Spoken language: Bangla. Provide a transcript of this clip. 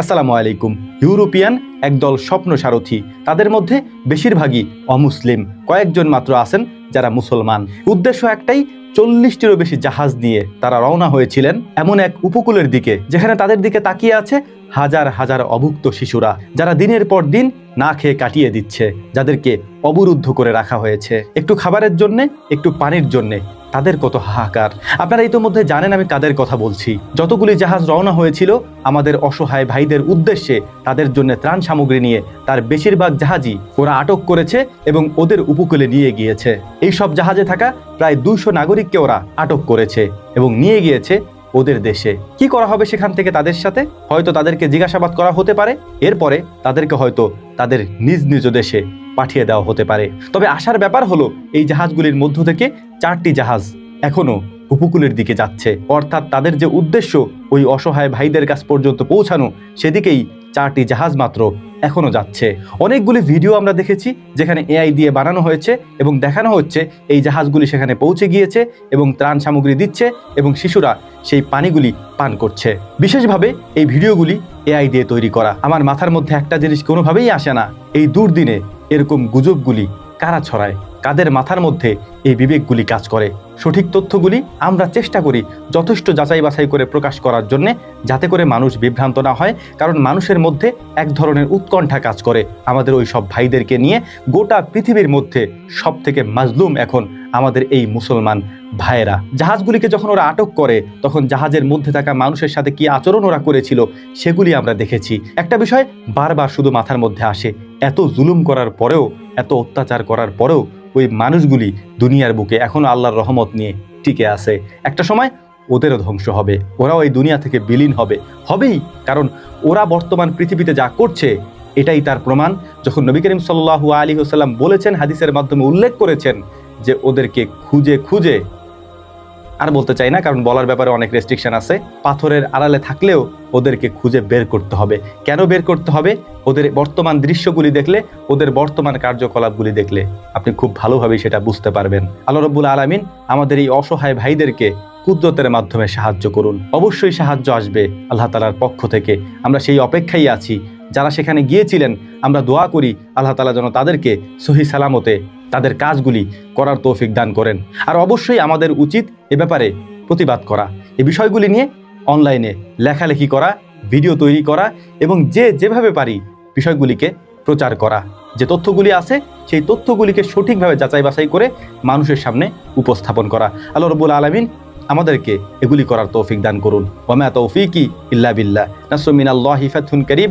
আসসালামু আলাইকুম। ইউরোপিয়ান একদল স্বপ্ন সারথী, তাদের মধ্যে বেশিরভাগই অমুসলিম। কয়েকজন মাত্র আছেন যারা মুসলমান। উদ্দেশ্য একটাই, চল্লিশটিরও বেশি জাহাজ নিয়ে তারা রওনা হয়েছিলেন এমন এক উপকূলের দিকে, যেখানে তাদের দিকে তাকিয়ে আছে হাজার হাজার অভুক্ত শিশুরা, যারা দিনের পর দিন না খেয়ে কাটিয়ে দিচ্ছে, যাদেরকে অবরুদ্ধ করে রাখা হয়েছে। একটু খাবারের জন্যে, একটু পানির জন্যে, তাদের কত হাহাকার। আপনারা ইতোমধ্যে জানেন আমি কাদের কথা বলছি। যতগুলি জাহাজ রওনা হয়েছিল, আমাদের অসহায় ভাইদের উদ্দেশ্যে তাদের জন্য ত্রাণ সামগ্রী নিয়ে তার বেশিরভাগ জাহাজই ওরা আটক করেছে এবং ওদের উপকূলে নিয়ে গিয়েছে। এই সব জাহাজে থাকা প্রায় দুইশো নাগরিককে ওরা আটক করেছে এবং নিয়ে গিয়েছে ওদের দেশে। কি করা হবে সেখান থেকে তাদের সাথে? হয়তো তাদেরকে জিজ্ঞাসাবাদ করা হতে পারে। এরপরে তাদেরকে হয়তো তাদের নিজ নিজ দেশে পাঠিয়ে দেওয়া হতে পারে। তবে আসার ব্যাপার হলো, এই জাহাজগুলির মধ্য থেকে চারটি জাহাজ এখনও উপকূলের দিকে যাচ্ছে। অর্থাৎ তাদের যে উদ্দেশ্য, ওই অসহায় ভাইদের কাছ পর্যন্ত পৌঁছানো, সেদিকেই চারটি জাহাজ মাত্র এখনও যাচ্ছে। অনেকগুলি ভিডিও আমরা দেখেছি যেখানে এআই দিয়ে বানানো হয়েছে এবং দেখানো হচ্ছে এই জাহাজগুলি সেখানে পৌঁছে গিয়েছে এবং ত্রাণ সামগ্রী দিচ্ছে এবং শিশুরা সেই পানিগুলি পান করছে। বিশেষভাবে এই ভিডিওগুলি এআই দিয়ে তৈরি করা। আমার মাথার মধ্যে একটা জিনিস কোনোভাবেই আসে না। এই দুর্দিনে এরকম গুজবগুলি কারা ছড়ায়? কাদের মাথার মধ্যে এই বিবেকগুলি কাজ করে। সঠিক তথ্যগুলি আমরা চেষ্টা করি যথেষ্ট যাচাই বাছাই করে প্রকাশ করার জন্য, যাতে করে মানুষ বিভ্রান্ত না হয়, কারণ মানুষের মধ্যে এক ধরনের উৎকণ্ঠা কাজ করে। আমাদের ওই সব ভাইদেরকে নিয়ে গোটা পৃথিবীর মধ্যে সব থেকে মাজলুম এখন আমাদের এই মুসলমান ভাইয়েরা। জাহাজগুলিকে যখন ওরা আটক করে, তখন জাহাজের মধ্যে থাকা মানুষের সাথে কি আচরণ ওরা করেছিল সেগুলি আমরা দেখেছি। একটা বিষয় বারবার শুধু মাথার মধ্যে আসে, এত জুলুম করার পরেও, এত অত্যাচার করার পরেও ওই মানুষগুলি দুনিয়ার বুকে এখনও আল্লাহর রহমত নিয়ে টিকে আছে। একটা সময় ওদেরও ধ্বংস হবে, ওরাও ওই দুনিয়া থেকে বিলীন হবে। হবেই, কারণ ওরা বর্তমান পৃথিবীতে যা করছে, এটাই তার প্রমাণ। যখন নবী করিম সাল্লাহু আলী হোসাল্লাম বলেছেন, হাদিসের মাধ্যমে উল্লেখ করেছেন যে ওদেরকে খুঁজে খুঁজে আর বলতে চাই না, কারণ বলার ব্যাপারে অনেক রেস্ট্রিকশন আছে। পাথরের আড়ালে থাকলেও ওদেরকে খুঁজে বের করতে হবে। কেন বের করতে হবে? ওদের বর্তমান দৃশ্যগুলি দেখলে, ওদের বর্তমান কার্যকলাপগুলি দেখলে আপনি খুব ভালোভাবে সেটা বুঝতে পারবেন। আল্লাহ রব্বুল আলমিন আমাদের এই অসহায় ভাইদেরকে কুদরতের মাধ্যমে সাহায্য করুন। অবশ্যই সাহায্য আসবে আল্লাহ তালার পক্ষ থেকে। আমরা সেই অপেক্ষায় আছি। যারা সেখানে গিয়েছিলেন, আমরা দোয়া করি আল্লাহ তালা যেন তাদেরকে সহি সালামতে তাদের কাজগুলি করার তৌফিক দান করেন। আর অবশ্যই আমাদের উচিত এ ব্যাপারে প্রতিবাদ করা। এই বিষয়গুলি নিয়ে অনলাইনে লেখালেখি করা, ভিডিও তৈরি করা এবং যে যেভাবে পারি বিষয়গুলিকে প্রচার করা। যে তথ্যগুলি আছে, সেই তথ্যগুলিকে সঠিকভাবে যাচাই বাছাই করে মানুষের সামনে উপস্থাপন করা। আল্লাহ রবুল আলমিন আমাদেরকে এগুলি করার তৌফিক দান করুন। ওমা তৌফিকি ইল্লা বিল্লাহ। নাসমিন আল্লাহ ফাথুন করিব